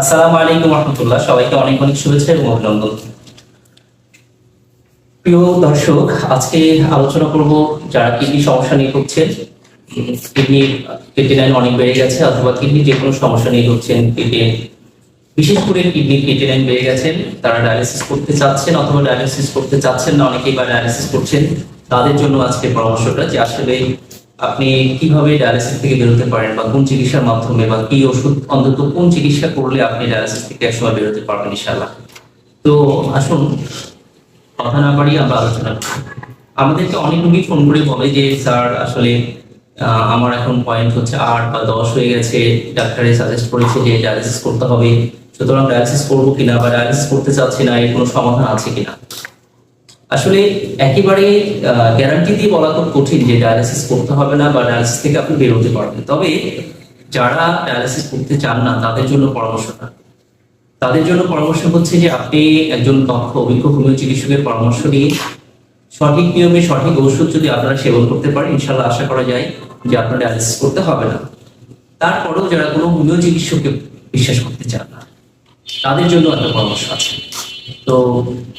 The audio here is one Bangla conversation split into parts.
আসসালামু আলাইকুম রহমতুল্লাহ। সবাইকে অনেক অনেক শুভেচ্ছা এবং অভিনন্দন। প্রিয় দর্শক, আজকে আলোচনা করব যারা কিডনি সমস্যা নিয়ে ভুগছেন, কিডনি ক্রিটিনাইন অনেক বেড়ে গেছে অথবা কিডনি যে কোনো সমস্যা নিয়ে ভুগছেন কিডনি বিশেষ করে কিডনি ক্রিটিনাইন বেড়ে গেছেন তারা ডায়ালিসিস করতে চাচ্ছেন অথবা ডায়ালিসিস করতে চাচ্ছেন না, অনেকেই বা ডায়ালিসিস করছেন, তাদের জন্য আজকে পরামর্শটা যে আসলে আপনি কীভাবে ডায়ালিসিস থেকে বেরোতে পারেন বা কোন চিকিৎসার মাধ্যমে বা কি ওষুধ, অন্তত কোন চিকিৎসা করলে আপনি ডায়ালিসিস থেকে একসময় বেরোতে পারবেন ইনশাল্লাহ তো আসুন, কথা না বাড়িয়ে আমরা আলোচনা আমাদেরকে অনেক রোগী ফোন করে বলে যে, স্যার, আসলে আমার এখন পয়েন্ট হচ্ছে আট বা দশ হয়ে গেছে। ডাক্তারে সাজেস্ট করেছে যে ডায়ালিসিস করতে হবে। সুতরাং ডায়ালিসিস করব কিনা বা ডায়ালিসিস করতে চাচ্ছি না, এর কোনো সমাধান আছে কিনা? আসলে একেবারে গ্যারান্টি দিয়ে বলা খুব কঠিন যে ডায়ালিসিস করতে হবে না বা ডায়ালিসিস থেকে আপনি বেরোতে পারবেন। তবে যারা ডায়ালিসিস করতে চান না, তাদের জন্য পরামর্শটা। তাদের জন্য পরামর্শ হচ্ছে যে আপনি একজন দক্ষ, অভিজ্ঞ হোমিও চিকিৎসকের পরামর্শ নিয়ে সঠিক নিয়মে সঠিক ওষুধ যদি আপনারা সেবন করতে পারেন ইনশাল্লাহ আশা করা যায় যে আপনার ডায়ালিসিস করতে হবে না। তারপরেও যারা কোনো হোমিও চিকিৎসককে বিশ্বাস করতে চান না, তাদের জন্য একটা পরামর্শ আছে। তো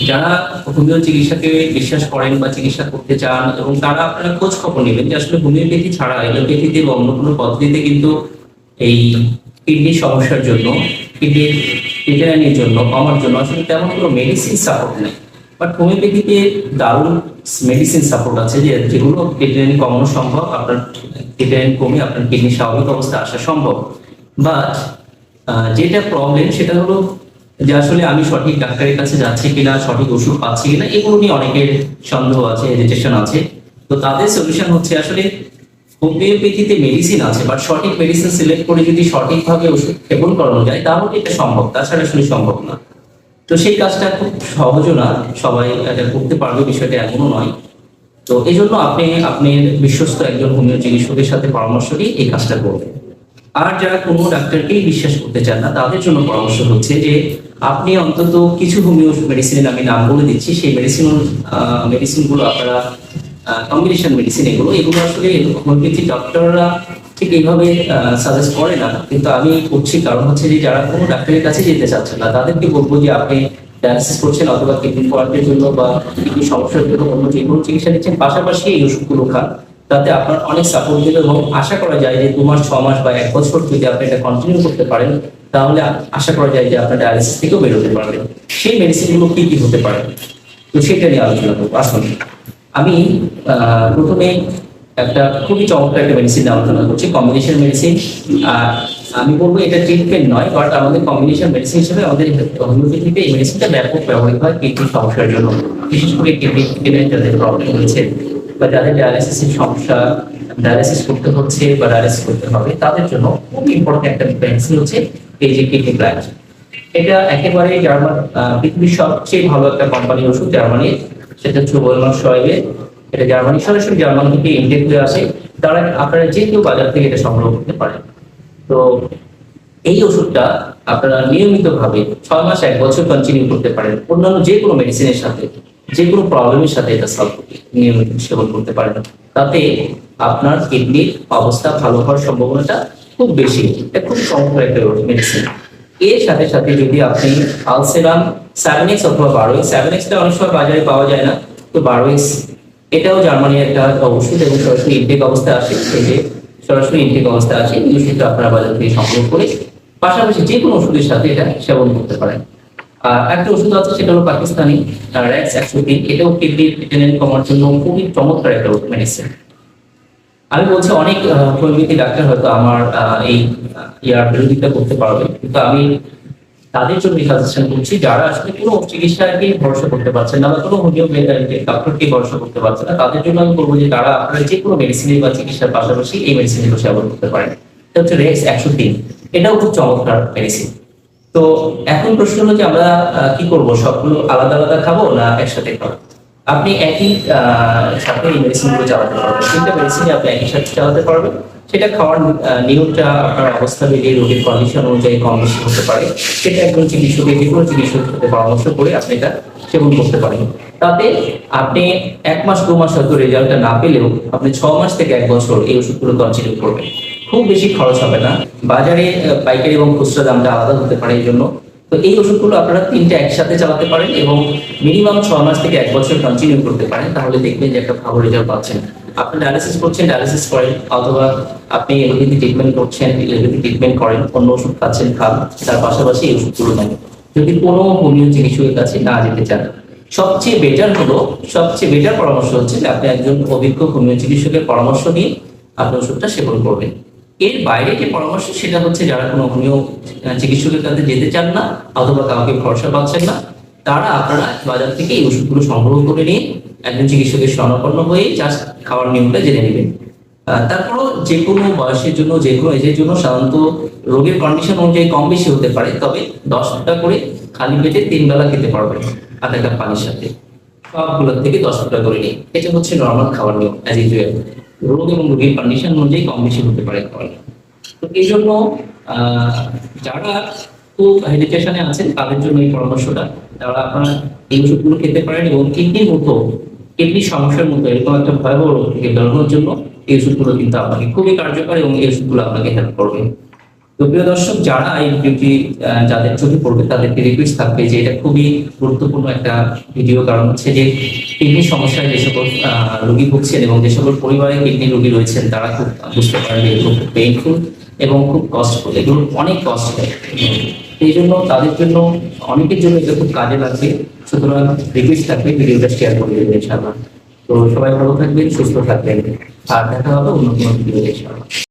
যারা হোমিও চিকিৎসাকে বিশ্বাস করেন বা চিকিৎসা করতে চান এবং তারা আপনারা খোঁজ খবর নেবেন যে আসলে হোমিওপ্যাথি ছাড়া এলোপ্যাথিতে বা অন্য কোনো পদ্ধতিতে কিন্তু এই কিডনি সমস্যার জন্য কিডনি ক্রিটেনাইনের জন্য, কমার জন্য আসলে তেমন কোনো মেডিসিন সাপোর্ট নেই। বাট হোমিওপ্যাথিতে দারুণ মেডিসিন সাপোর্ট আছে যে যেগুলো ক্রিটেনাইন কমানো সম্ভব, আপনার ক্রিটেনাইন কমে আপনার কিডনি স্বাভাবিক অবস্থা আসা সম্ভব। বাট যেটা প্রবলেম সেটা হলো যে আসলে আমি সঠিক ডাক্তারের কাছে যাচ্ছি কিনা, সঠিক ওষুধ পাচ্ছি কিনা, এগুলো নিয়ে অনেকের সন্দেহ আছে হেজিটেশন আছে। তো তাদের সলিউশন হচ্ছে আসলে হোমিওপ্যাথিতে মেডিসিন আছে বাট সঠিক মেডিসিন সিলেক্ট করে যদি সঠিকভাবে ওষুধ সেবন করানো যায়, তাহলে এটা সম্ভব, তাছাড়া আসলে সম্ভব না। তো সেই কাজটা খুব সহজও না, সবাই এটা করতে পারবে, বিষয়টা এমনও নয়। তো এই জন্য আপনি আপনি বিশ্বস্ত একজন হোমিও চিকিৎসকের সাথে পরামর্শ নিয়ে এই কাজটা করবেন। আর যারা কোনো ডাক্তারকেই বিশ্বাস করতে চান না, তাদের জন্য পরামর্শ হচ্ছে যে আপনি অন্তত কিছু হোমিও মেডিসিনের আমি নাম বলে দিচ্ছি। সেই মেডিসিন মেডিসিনগুলো আপনারা কম্বিনেশন মেডিসিন এগুলো এগুলো আসলে হোমিওপ্যাথি ডক্টররা ঠিক এইভাবে সাজেস্ট করে না। কিন্তু আমি করছি, কারণ হচ্ছে যে যারা কোনো ডাক্তারের কাছে যেতে চাচ্ছেন না, তাদেরকে বলব যে আপনি ডায়ালিসিস করছেন অথবা কিডনি ফল্টের জন্য বা কিডনি সমস্যার জন্য অন্য যে কোনো চিকিৎসা নিচ্ছেন, পাশাপাশি এই ওষুধগুলো খান। তাতে আপনার অনেক সাপোর্ট দেবে এবং আশা করা যায় যে দু মাস, ছ মাস বা এক বছর যদি আপনি এটা কন্টিনিউ করতে পারেন তাহলে আশা করা যায় যে আপনার ডায়ালিসিস থেকেও বেরোতে পারবেন সেই মেডিসিনগুলো কি কি হতে পারে? তো সেটা নিয়ে আলোচনা করব। আসুন। আমি প্রথমে একটা খুবই চমৎকার একটা মেডিসিন নিয়ে আলোচনা করছি কম্বিনেশন মেডিসিন আর আমি বলব এটা ট্রিটমেন্ট নয় বাট আমাদের কম্বিনেশন মেডিসিন হিসেবে আমাদের হোমিওপ্যাথিতে এই মেডিসিনটা ব্যাপক ব্যবহৃত হয় কিডনি সমস্যার জন্য। বিশেষ করে কিডনি যাদের প্রবলেম হয়েছে বা যাদের ডায়ালিসিসের সমস্যা ডায়ালিসিস করতে হচ্ছে বা ডায়ালিসিস করতে হবে, তাদের জন্য খুব ইম্পর্টেন্ট একটা মেডিসিন হচ্ছে কিডনি প্ল্যান্ট এটা একেবারে জার্মান পৃথিবীর সবচেয়ে ভালো একটা কোম্পানির ওষুধ জার্মানির, সেটা হচ্ছে ওয়েলমার শয়েবে এটা জার্মানি সরাসরি জার্মান থেকে ইনটেক হয়ে আসে, তারা আপনারা যে কেউ বাজার থেকে এটা সংগ্রহ করতে পারেন। তো এই ওষুধটা আপনারা নিয়মিতভাবে ছয় মাস, এক বছর কন্টিনিউ করতে পারেন, অন্যান্য যে কোনো মেডিসিনের সাথে, যে কোনো প্রবলেমের সাথে এটা সলভ নিয়মিত সেবন করতে পারেন। তাতে আপনার কিডনির অবস্থা ভালো হওয়ার সম্ভাবনাটা খুব বেশি, এটা খুব চমৎকার একটা মেডিসিন এর সাথে সাথে যদি আপনি আলসেরাম সেভেন এক্স অথবা বারো এক্স সেভেন এক্সটা অনেক সময় বাজারে পাওয়া যায় না, তো বারো এক্স এটাও জার্মানির একটা ওষুধ এবং সরাসরি ইনটেক অবস্থায় আসে যে সরাসরি ইনটেক অবস্থায় আসে এই ওষুধটা আপনারা বাজার থেকে সংগ্রহ করে পাশাপাশি যে কোনো ওষুধের সাথে এটা সেবন করতে পারেন। আর একটা ওষুধ আছে, সেটা হলো পাকিস্তানি র্যাক্স একশো তিন, এটাও কিডনি টেনেন কমার জন্য খুবই চমৎকার একটা মেডিসিন আমি বলছি অনেক হোমিওপ্যাথি ডাক্তার হয়তো আমার এই ইয়ার বিরোধিতা করতে পারবে। কিন্তু আমি তাদের জন্য সাজেশন করছি, যারা আসলে কোনো চিকিৎসাকে ভরসা করতে পারছেন না বা কোনো হোমিওপ্যাথি ডক্টরকে ভরসা করতে পারছে না, তাদের জন্য আমি বলব যে তারা আপনারা যে কোনো মেডিসিনের বা চিকিৎসার পাশাপাশি এই মেডিসিনগুলো সেবন করতে পারেন। এটা হচ্ছে রেক্স একশো তিন। এটাও খুব চমৎকার মেডিসিন তো এখন প্রশ্ন হলো যে আমরা কি করব? সবগুলো আলাদা আলাদা খাব না একসাথে খাব? আপনি একই সাথে এই মেডিসিনগুলো চালাতে পারবেন। তিনটা মেডিসিন আপনি একই সাথে চালাতে পারবেন। সেটা খাওয়ার নিয়মটা আপনার অবস্থা মিলিয়ে রোগীর কন্ডিশন অনুযায়ী কম বেশি হতে পারে। সেটা একজন চিকিৎসকের, যে কোনো চিকিৎসকের সাথে পরামর্শ করে আপনি এটা সেবন করতে পারেন। তাতে আপনি এক মাস, দু মাস হয়তো রেজাল্টটা না পেলেও আপনি ছ মাস থেকে এক বছর এই ওষুধগুলো কন্টিনিউ করবেন। খুব বেশি খরচ হবে না। বাজারে পাইকারি এবং খুচরা দামটা আলাদা হতে পারে। এই জন্য তো এই ওষুধগুলো আপনারা তিনটে একসাথে চালাতে পারেন এবং মিনিমাম ছ মাস থেকে এক বছর কন্টিনিউ করতে পারেন, তাহলে দেখবেন যে একটা ভালো রেজাল্ট পাচ্ছেন। আপনি ডায়ালিসিস করছেন ডায়ালিসিস করেন, অথবা আপনি এলোপ্যাথি ট্রিটমেন্ট করছেন এলোপ্যাথি ট্রিটমেন্ট করেন, অন্য ওষুধ খাচ্ছেন, খান, তার পাশাপাশি এই ওষুধগুলো নেন। যদি কোনো হোমিও চিকিৎসকের কাছে না যেতে চান, সবচেয়ে বেটার হলো, সবচেয়ে বেটার পরামর্শ হচ্ছে যে আপনি একজন অভিজ্ঞ হোমিও চিকিৎসকের পরামর্শ নিয়ে আপনি ওষুধটা সেবন করবেন। এর বাইরে যে পরামর্শ, সেটা হচ্ছে যারা কোনো হোমিও চিকিৎসকের কাছে যেতে চান না অথবা কাউকে ভরসা পাচ্ছেন না, তারা আপনারা বাজার থেকে এই ওষুধগুলো সংগ্রহ করে নিয়ে একজন চিকিৎসকের শরণাপন্ন হয়ে জাস্ট খাওয়ার নিয়মটা জেনে নেবেন। তারপরও যে কোনো বয়সের জন্য, যে কোনো এজের জন্য সাধারণত রোগের কন্ডিশন অনুযায়ী কম বেশি হতে পারে, তবে দশ টাকা করে খালি পেটে তিন বেলা খেতে পারবেন আধা কাপ পানির সাথে। সবগুলোর থেকে দশ টাকা করে নিয়ে এটা হচ্ছে নর্মাল খাওয়ার নিয়ম অ্যাজ ইউজুয়াল রোগ এবং রোগীর কন্ডিশন অনুযায়ী কম বেশি হতে পারে তো এই জন্য যারা খুব হেডিটেশনে আছেন, তাদের জন্য এই পরামর্শটা, তারা আপনারা এই ওষুধগুলো খেতে পারেন এবং কিডনির মতো, কিডনির সমস্যার মতো এরকম একটা ভয়াবহ রোগ থেকে বেরোনোর জন্য এই ওষুধগুলো কিন্তু আপনাকে খুবই কার্যকর এবং এই ওষুধগুলো আপনাকে হেল্প করবে। তো প্রিয় দর্শক, যারা এই ভিডিওটি যাদের চোখে পড়বে, তাদেরকে রিকোয়েস্ট থাকবে যে এটা খুবই গুরুত্বপূর্ণ একটা ভিডিও কারণ হচ্ছে যে কিডনির সমস্যায় যে সকল রোগী ভুগছেন এবং যে সকল পরিবারে কিডনি রোগী রয়েছেন, তারা খুব বুঝতে পারেন যে খুব পেইনফুল এবং খুব কষ্টফুল এগুলো অনেক কষ্ট এই জন্য তাদের জন্য, অনেকের জন্য এটা খুব কাজে লাগবে। সুতরাং রিকোয়েস্ট থাকবে, ভিডিওটা শেয়ার করে দেবেন, ইনশাআল্লাহ। তো সবাই ভালো থাকবেন, সুস্থ থাকবেন। আর দেখা হবে অন্য কোনো ভিডিও ইনশাআল্লাহ।